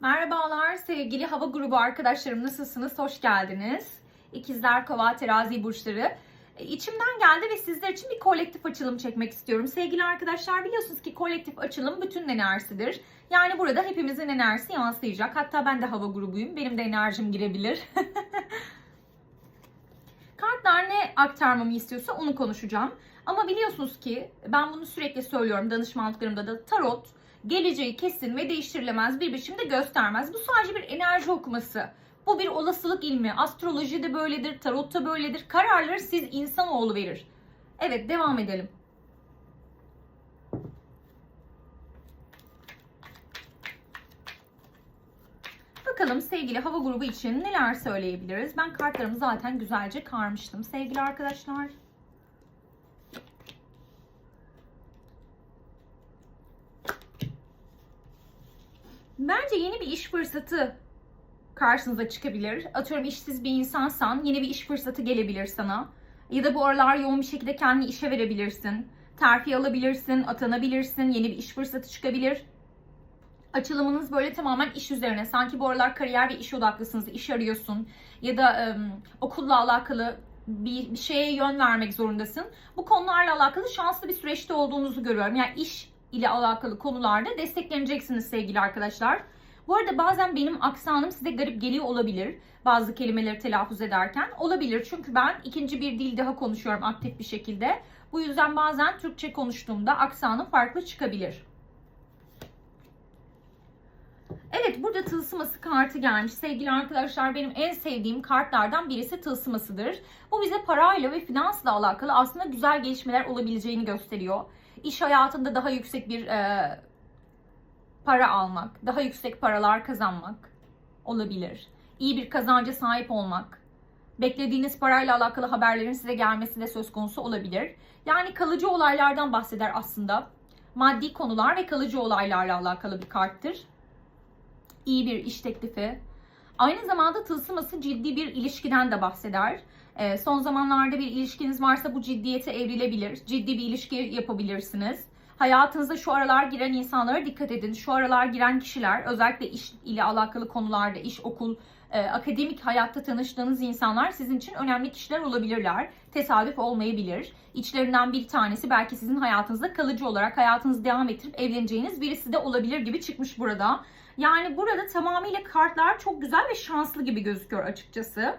Merhabalar sevgili hava grubu arkadaşlarım nasılsınız? Hoş geldiniz. İkizler, Kova, Terazi burçları. E, İçimden geldi ve sizler için bir kolektif açılım çekmek istiyorum. Sevgili arkadaşlar biliyorsunuz ki kolektif açılım bütün enerjisidir. Yani burada hepimizin enerjisi yansıyacak. Hatta ben de hava grubuyum. Benim de enerjim girebilir. Kartlar ne aktarmamı istiyorsa onu konuşacağım. Ama biliyorsunuz ki ben bunu sürekli söylüyorum danışmanlıklarımda da tarot geleceği kesin ve değiştirilemez bir biçimde göstermez. Bu sadece bir enerji okuması. Bu bir olasılık ilmi. Astroloji de böyledir, tarot da böyledir. Kararları siz insanoğlu verir. Evet devam edelim. Bakalım sevgili hava grubu için neler söyleyebiliriz? Ben kartlarımı zaten güzelce karmıştım sevgili arkadaşlar. Bence yeni bir iş fırsatı karşınıza çıkabilir. Atıyorum işsiz bir insansan yeni bir iş fırsatı gelebilir sana. Ya da bu aralar yoğun bir şekilde kendini işe verebilirsin. Terfi alabilirsin, atanabilirsin, yeni bir iş fırsatı çıkabilir. Açılımınız böyle tamamen iş üzerine. Sanki bu aralar kariyer ve iş odaklısınız, iş arıyorsun. Ya da ım, okulla alakalı bir şeye yön vermek zorundasın. Bu konularla alakalı şanslı bir süreçte olduğunuzu görüyorum. Yani iş ile alakalı konularda destekleneceksiniz sevgili arkadaşlar. Bu arada bazen benim aksanım size garip geliyor olabilir. Bazı kelimeleri telaffuz ederken olabilir. Çünkü ben ikinci bir dil daha konuşuyorum aktif bir şekilde. Bu yüzden bazen Türkçe konuştuğumda aksanım farklı çıkabilir. Evet burada tılsıması kartı gelmiş. Sevgili arkadaşlar benim en sevdiğim kartlardan birisi tılsımasıdır. Bu bize parayla ve finansla alakalı aslında güzel gelişmeler olabileceğini gösteriyor. İş hayatında daha yüksek bir e, para almak, daha yüksek paralar kazanmak olabilir. İyi bir kazanca sahip olmak, beklediğiniz parayla alakalı haberlerin size gelmesi de söz konusu olabilir. Yani kalıcı olaylardan bahseder aslında. Maddi konular ve kalıcı olaylarla alakalı bir karttır. İyi bir iş teklifi. Aynı zamanda tılsıması ciddi bir ilişkiden de bahseder. Ee, son zamanlarda bir ilişkiniz varsa bu ciddiyete evrilebilir. Ciddi bir ilişki yapabilirsiniz. Hayatınıza şu aralar giren insanlara dikkat edin. Şu aralar giren kişiler özellikle iş ile alakalı konularda, iş, okul, e, akademik hayatta tanıştığınız insanlar sizin için önemli kişiler olabilirler. Tesadüf olmayabilir. İçlerinden bir tanesi belki sizin hayatınızda kalıcı olarak hayatınızı devam ettirip evleneceğiniz birisi de olabilir gibi çıkmış burada. Yani burada tamamıyla kartlar çok güzel ve şanslı gibi gözüküyor açıkçası.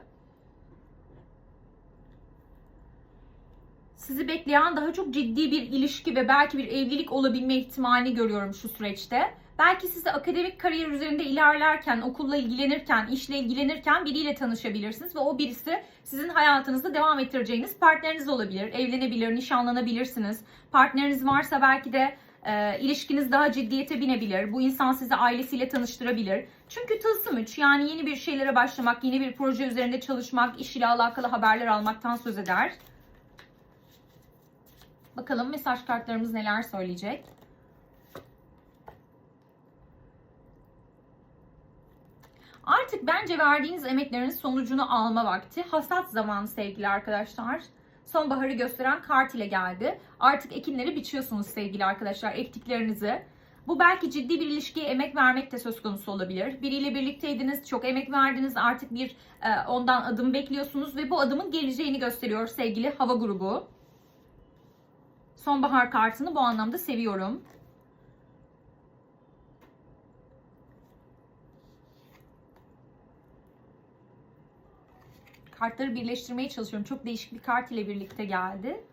Sizi bekleyen daha çok ciddi bir ilişki ve belki bir evlilik olabilme ihtimalini görüyorum şu süreçte. Belki siz de akademik kariyer üzerinde ilerlerken, okulla ilgilenirken, işle ilgilenirken biriyle tanışabilirsiniz ve o birisi sizin hayatınızda devam ettireceğiniz partneriniz olabilir. Evlenebilir, nişanlanabilirsiniz. Partneriniz varsa belki de e, ilişkiniz daha ciddiyete binebilir. Bu insan sizi ailesiyle tanıştırabilir. Çünkü tılsım 3 yani yeni bir şeylere başlamak, yeni bir proje üzerinde çalışmak, iş ile alakalı haberler almaktan söz eder. Bakalım mesaj kartlarımız neler söyleyecek. Artık bence verdiğiniz emeklerin sonucunu alma vakti. Hasat zamanı sevgili arkadaşlar. Sonbaharı gösteren kart ile geldi. Artık ekinleri biçiyorsunuz sevgili arkadaşlar ektiklerinizi. Bu belki ciddi bir ilişkiye emek vermek de söz konusu olabilir. Biriyle birlikteydiniz, çok emek verdiniz, artık bir e, ondan adım bekliyorsunuz ve bu adımın geleceğini gösteriyor sevgili hava grubu. Sonbahar kartını bu anlamda seviyorum. Kartları birleştirmeye çalışıyorum. Çok değişik bir kart ile birlikte geldi.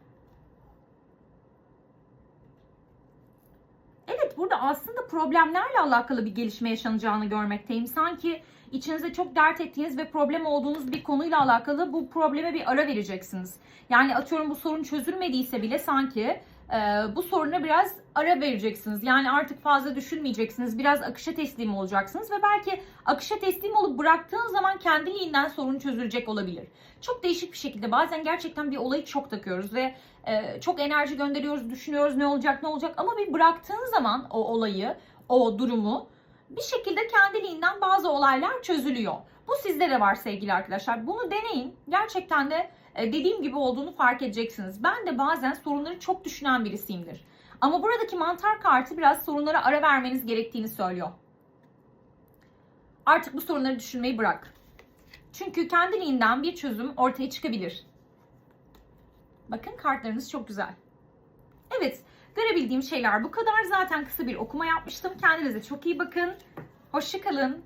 Evet burada aslında problemlerle alakalı bir gelişme yaşanacağını görmekteyim. Sanki içinizde çok dert ettiğiniz ve problem olduğunuz bir konuyla alakalı bu probleme bir ara vereceksiniz. Yani atıyorum bu sorun çözülmediyse bile sanki bu soruna biraz ara vereceksiniz. Yani artık fazla düşünmeyeceksiniz. Biraz akışa teslim olacaksınız ve belki akışa teslim olup bıraktığın zaman kendiliğinden sorun çözülecek olabilir. Çok değişik bir şekilde bazen gerçekten bir olayı çok takıyoruz ve e, çok enerji gönderiyoruz, düşünüyoruz ne olacak ne olacak ama bir bıraktığın zaman o olayı, o durumu bir şekilde kendiliğinden bazı olaylar çözülüyor. Bu sizde de var sevgili arkadaşlar. Bunu deneyin. Gerçekten de e, dediğim gibi olduğunu fark edeceksiniz. Ben de bazen sorunları çok düşünen birisiyimdir. Ama buradaki mantar kartı biraz sorunlara ara vermeniz gerektiğini söylüyor. Artık bu sorunları düşünmeyi bırak. Çünkü kendiliğinden bir çözüm ortaya çıkabilir. Bakın kartlarınız çok güzel. Evet, görebildiğim şeyler bu kadar. Zaten kısa bir okuma yapmıştım. Kendinize çok iyi bakın. Hoşçakalın.